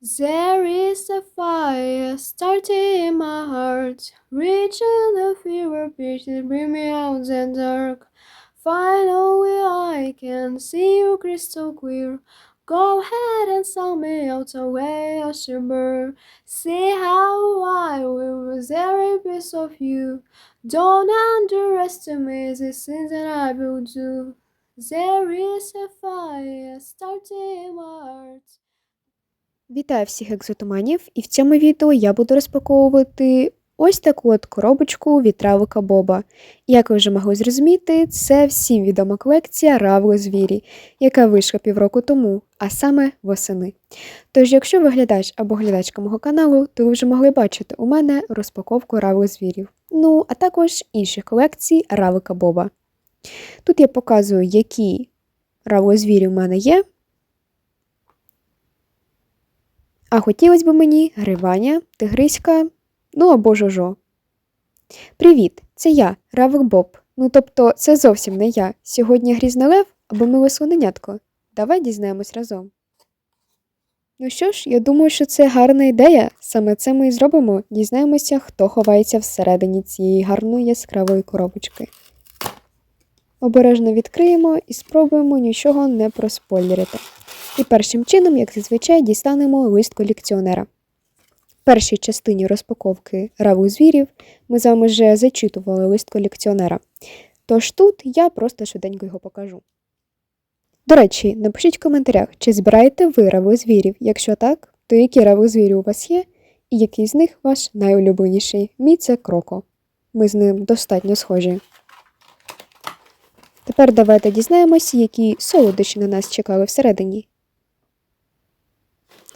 There is a fire starting in my heart, reaching the fever pitch that bring me out the dark. Finally, I can see you crystal clear. Go ahead and sell me out away I shiver. See how I will lose every piece of you. Don't underestimate the things that I will do. There is a Вітаю всіх екзотоманів, і в цьому відео я буду розпаковувати ось таку от коробочку від травика Боба. Як ви вже могли зрозуміти, це всім відома колекція Равли звірі, яка вийшла півроку тому, а саме восени. Тож, якщо ви глядач або глядачка мого каналу, то ви вже могли бачити у мене розпаковку Равли звірів. Ну, а також інших колекцій Равлика Боба. Тут я показую, які равли звірі у мене є. А хотілося б мені гриваня, тигриська, ну або жожо. Привіт, це я, Равик Боб. Ну тобто, це зовсім не я. Сьогодні грізний лев або миле слоненятко. Давай дізнаємось разом. Ну що ж, я думаю, що це гарна ідея. Саме це ми і зробимо. Дізнаємося, хто ховається всередині цієї гарної яскравої коробочки. Обережно відкриємо і спробуємо нічого не проспойлерити. І першим чином, як зазвичай, дістанемо лист колекціонера. В першій частині розпаковки раву звірів ми з вами вже зачитували лист колекціонера. Тож тут я просто швиденько його покажу. До речі, напишіть в коментарях, чи збираєте ви рави звірів. Якщо так, то які рави звірі у вас є, і який з них ваш найулюбленіший. Мій це кроко. Ми з ним достатньо схожі. Тепер давайте дізнаємося, які солодощі на нас чекали всередині.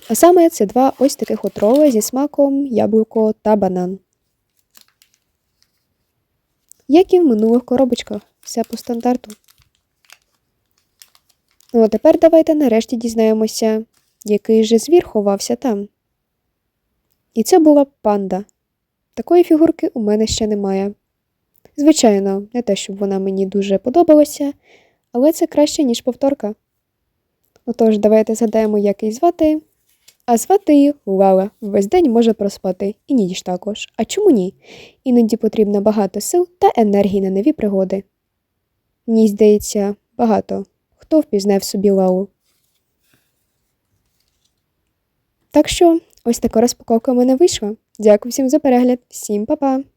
А саме це два ось таких отроли зі смаком яблуко та банан. Як і в минулих коробочках, все по стандарту. Ну а тепер давайте нарешті дізнаємося, який же звір ховався там. І це була панда. Такої фігурки у мене ще немає. Звичайно, не те, щоб вона мені дуже подобалася, але це краще, ніж повторка. Отож, давайте згадаємо, як її звати. А звати її Лала. Весь день може проспати, і ніч також. А чому ні? Іноді потрібно багато сил та енергії на нові пригоди. Мені здається, багато хто впізнає в собі Лалу. Так що, ось така розпаковка в мене вийшла. Дякую всім за перегляд. Всім па-па!